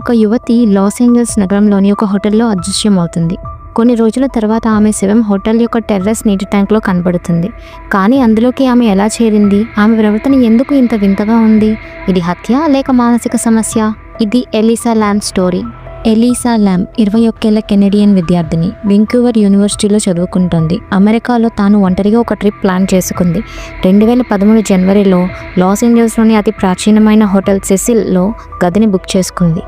ఒక యువతి Los Angeles నగరంలోని ఒక హోటల్లో అదృశ్యమవుతుంది. కొన్ని రోజుల తర్వాత ఆమె శవం హోటల్ యొక్క టెర్రస్ నీటి ట్యాంక్లో కనబడుతుంది. కానీ అందులోకి ఆమె ఎలా చేరింది? ఆమె ప్రవర్తన ఎందుకు ఇంత వింతగా ఉంది? ఇది హత్య లేక మానసిక సమస్య? ఇది Elisa Lam story. Elisa Lam ఇరవై ఒక్కేళ్ళ కెనడియన్ విద్యార్థిని వెంకూవర్ యూనివర్సిటీలో చదువుకుంటోంది. అమెరికాలో తాను ఒంటరిగా ఒక ట్రిప్ ప్లాన్ చేసుకుంది. రెండు వేల పదమూడు జనవరిలో లాస్ ఏంజల్స్లోని అతి ప్రాచీనమైన హోటల్ సెసిల్లో గదిని బుక్ చేసుకుంది.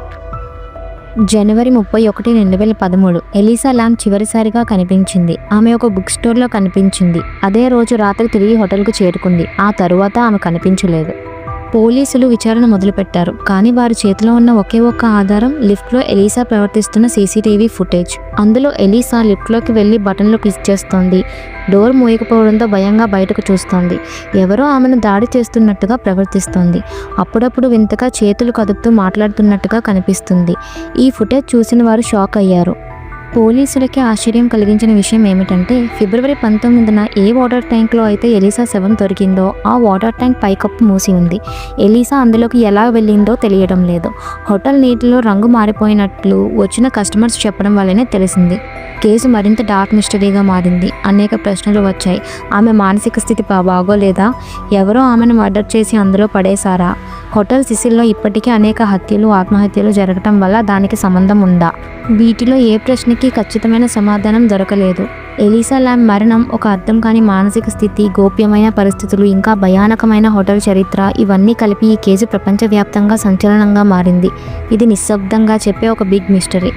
జనవరి ముప్పై ఒకటి రెండు వేల పదమూడు. ఎలీసా ల్యామ్ చివరిసారిగా కనిపించింది. ఆమె ఒక బుక్ స్టోర్లో కనిపించింది. అదే రోజు రాత్రి తిరిగి హోటల్కు చేరుకుంది. ఆ తరువాత ఆమె కనిపించలేదు. పోలీసులు విచారణ మొదలుపెట్టారు. కానీ వారి చేతిలో ఉన్న ఒకే ఒక్క ఆధారం లిఫ్ట్లో ఎలీసా ప్రవర్తిస్తున్న సీసీటీవీ ఫుటేజ్. అందులో ఎలీసా లిఫ్ట్లోకి వెళ్ళి బటన్లు క్లిక్ చేస్తోంది. డోర్ మూయకపోవడంతో భయంగా బయటకు చూస్తోంది. ఎవరో ఆమెను దాడి చేస్తున్నట్టుగా ప్రవర్తిస్తోంది. అప్పుడప్పుడు వింతగా చేతులు కదుపుతూ మాట్లాడుతున్నట్టుగా కనిపిస్తుంది. ఈ ఫుటేజ్ చూసిన వారు షాక్ అయ్యారు. పోలీసులకి ఆశ్చర్యం కలిగించిన విషయం ఏమిటంటే ఫిబ్రవరి పంతొమ్మిదిన ఏ వాటర్ ట్యాంక్లో అయితే ఎలీసా శవం దొరికిందో ఆ వాటర్ ట్యాంక్ పైకప్పు మూసి ఉంది. ఎలీసా అందులోకి ఎలా వెళ్ళిందో తెలియడం లేదు. హోటల్ నీటిలో రంగు మారిపోయినట్లు వచ్చిన కస్టమర్స్ చెప్పడం వల్లనే తెలిసింది. కేసు మరింత డార్క్ మిస్టరీగా మారింది. అనేక ప్రశ్నలు వచ్చాయి. ఆమె మానసిక స్థితి బాగోలేదా? ఎవరో ఆమెను మర్డర్ చేసి అందులో పడేశారా? హోటల్ సిసిల్లో ఇప్పటికే అనేక హత్యలు ఆత్మహత్యలు జరగటం వల్ల దానికి సంబంధం ఉందా? వీటిలో ఏ ప్రశ్నకి ఖచ్చితమైన సమాధానం దొరకలేదు. ఎలీసా ల్యామ్ మరణం ఒక అర్థం కాని మానసిక స్థితి గోప్యమైన పరిస్థితులు ఇంకా భయానకమైన హోటల్ చరిత్ర ఇవన్నీ కలిపి ఈ కేసు ప్రపంచవ్యాప్తంగా సంచలనంగా మారింది. ఇది నిశ్శబ్దంగా చెప్పే ఒక బిగ్ మిస్టరీ.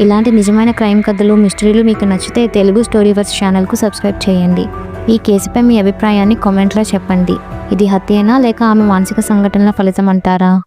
ఇలాంటి నిజమైన క్రైమ్ కథలు మిస్టరీలు మీకు నచ్చితే తెలుగు స్టోరీవర్స్ ఛానల్కు సబ్స్క్రైబ్ చేయండి. ఈ కేసుపై మీ అభిప్రాయాన్ని కామెంట్లో చెప్పండి. ఇది హత్యేనా లేక ఆమె మానసిక సంఘటనల ఫలితం అంటారా?